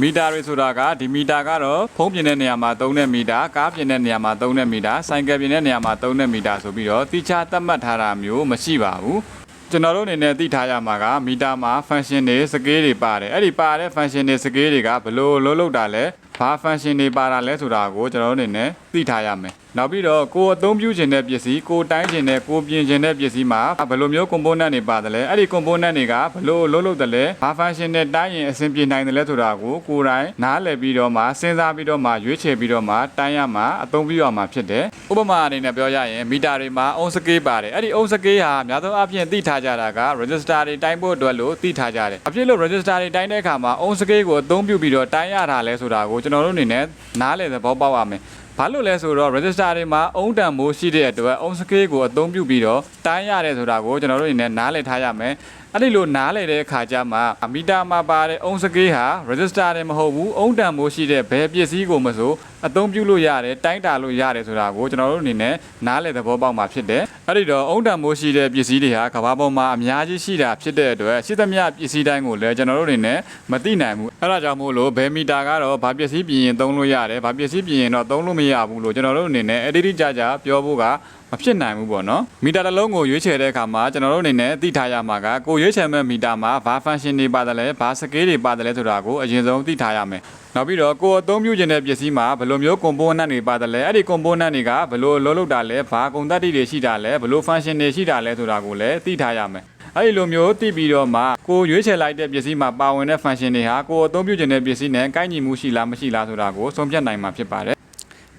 မီတာတွေဆိုတာကဒီမီတာကတော့ဖုံးပြင်တဲ့နေရာမှာသုံးတဲ့မီတာကားပြင်တဲ့နေရာမှာသုံးတဲ့မီတာဆိုင်ကယ်ပြင်တဲ့နေရာမှာသုံးတဲ့မီတာဆိုပြီးတော့တိကျသတ်မှတ်ထားတာမျိုးမရှိပါဘူးကျွန်တော်တို့အနေနဲ့သိထားရမှာကမီတာမှာ function တွေစကေးတွေပါတယ်အဲ့ဒီပါတဲ့ function တွေစကေးတွေကဘယ်လိုလုံးလုံးတာလဲ ဘာ function တွေပါတာလဲဆိုတာကိုကျွန်တော်တို့အနေနဲ့သိထားရမယ်နောက်ပြီးတော့ကိုယ်အသုံးပြုခြင်းတဲ့ပစ္စည်းကိုယ်တိုင်းခြင်းတဲ့ကိုယ်ပြင်ခြင်းတဲ့ပစ္စည်းမှာဘယ်လိုမျိုး component တွေပါတယ်လဲအဲ့ဒီ component တွေကဘယ်လိုလုံးလုံးတယ်လဲဘာ function နဲ့တိုင်းရင်အဆင်ပြေနိုင်တယ်လဲဆိုတာကိုကိုယ်တိုင်နားလည်ပြီးတော့မှစဉ်းစားပြီးတော့မှရွေးချယ်ပြီးတော့မှတိုင်းရမှာအသုံးပြုရမှာဖြစ်တယ်ဥပမာအနေနဲ့ပြောရရင်မီတာတွေမှာအုံစကေးပါတယ်အဲ့ဒီအုံစကေးဟာအများဆုံးအပြင်သိထားကြတာက register တွေတိုင်းဖို့အတွက်လို့သိထားကြတယ်အဖြစ်လို့ register တွေတိုင်းတဲ့အခါမှာအုံစကေးကိုအသုံးပြုပြီးတော့တိုင်းရတာလဲဆိုတာကိုကျွန်တော်တို့အနေနဲ့နားလည်သဘောပေါက်ရမယ်ဘာလို့လဲဆိုတော့ register တွေမှာအုံတန်မိုးရှိတဲ့အတွက်အုံစကေးကိုအသုံးပြုပြီးတော့တိုင်းရတယ်ဆိုတာကိုကျွန်တော်တို့အနေနဲ့နားလည်ထားရမယ်အဲ့ဒီလိုနားလည်တဲ့အခါကျမှမီတာမှာပါတဲ့အုံစကေးဟာ register တွေမဟုတ်ဘူးအုံတန်မိုးရှိတဲ့ဘယ်ပစ္စည်းကိုမဆိုအသုံးပြုလို့ရတယ်တိုင်းတာလို့ရတယ်ဆိုတာကိုကျွန်တော်တို့အနေနဲ့နားလည်သဘောပေါက်မှာဖြစ်တယ် အဲ့ဒီတော့အုံတန်မိုးရှိတဲ့ပစ္စည်းတွေဟာကမ္ဘာပေါ်မှာအများကြီးရှိတာဖြစ်တဲ့အတွက်ရှိသမျှပစ္စည်းတိုင်းကိုလည်းကျွန်တော်တို့အနေနဲ့မသိနိုင်ဘူးအဲ့ဒါကြောင့်မို့လို့ဘယ်မီတာကတော့ဘာပစ္စည်းပြင်ရင်သုံးလို့ရတယ်ဘာပစ္စည်းပြင်ရင်တော့သုံးလို့မရဘူးလို့ကျွန်တော်တို့အနေနဲ့အတိအကျကျပြောဖို့က မဖြစ်နိုင်ဘူးပေါ့နော်မီတာတစ်လုံးကိုရွေးချယ်တဲ့အခါမှာကျွန်တော်တို့အနေနဲ့သိထားရမှာကကိုရွေးချယ်မဲ့မီတာမှာဘာ function တွေပါတယ်လဲဘာစကေးတွေပါတယ်လဲဆိုတာကိုအရင်ဆုံးသိထားရမယ်နောက်ပြီးတော့ကိုယ်အသုံးပြုခြင်းတဲ့ပစ္စည်းမှာဘယ်လိုမျိုး component တွေပါတယ်လဲအဲ့ဒီ component တွေကဘယ်လိုလုံးလုံးတာလဲဘာကုန်တတ်တိတွေရှိတာလဲဘယ်လို function တွေရှိတာလဲဆိုတာကိုလည်းသိထားရမယ်အဲ့ဒီလိုမျိုးသိပြီးတော့မှကိုရွေးချယ်လိုက်တဲ့ပစ္စည်းမှာပါဝင်တဲ့ function တွေဟာကိုအသုံးပြုခြင်းတဲ့ပစ္စည်းနဲ့ကိုက်ညီမှုရှိလားမရှိလားဆိုတာကိုဆုံးဖြတ်နိုင်မှာဖြစ်ပါတယ်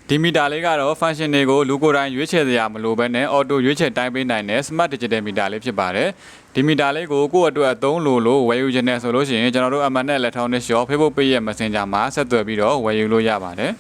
ဒီမီတာလေးကတော့ function တွေကိုလူကိုယ်တိုင်ရွေးချယ်စရာမလိုဘဲနဲ့ auto ရွေးချယ်တိုင်းပေးနိုင်တဲ့ smart digital meter လေးဖြစ်ပါတယ်ဒီမီတာလေးကိုကိုယ့်အတွက်အသုံးလို့လို့ဝယ်ယူခြင်းနဲ့ဆိုလို့ရှိရင်ကျွန်တော်တို့ M&N Electronics Shop Facebook page ရဲ့ Messenger မှာဆက်သွယ်ပြီးတော့ဝယ်ယူလို့ရပါတယ်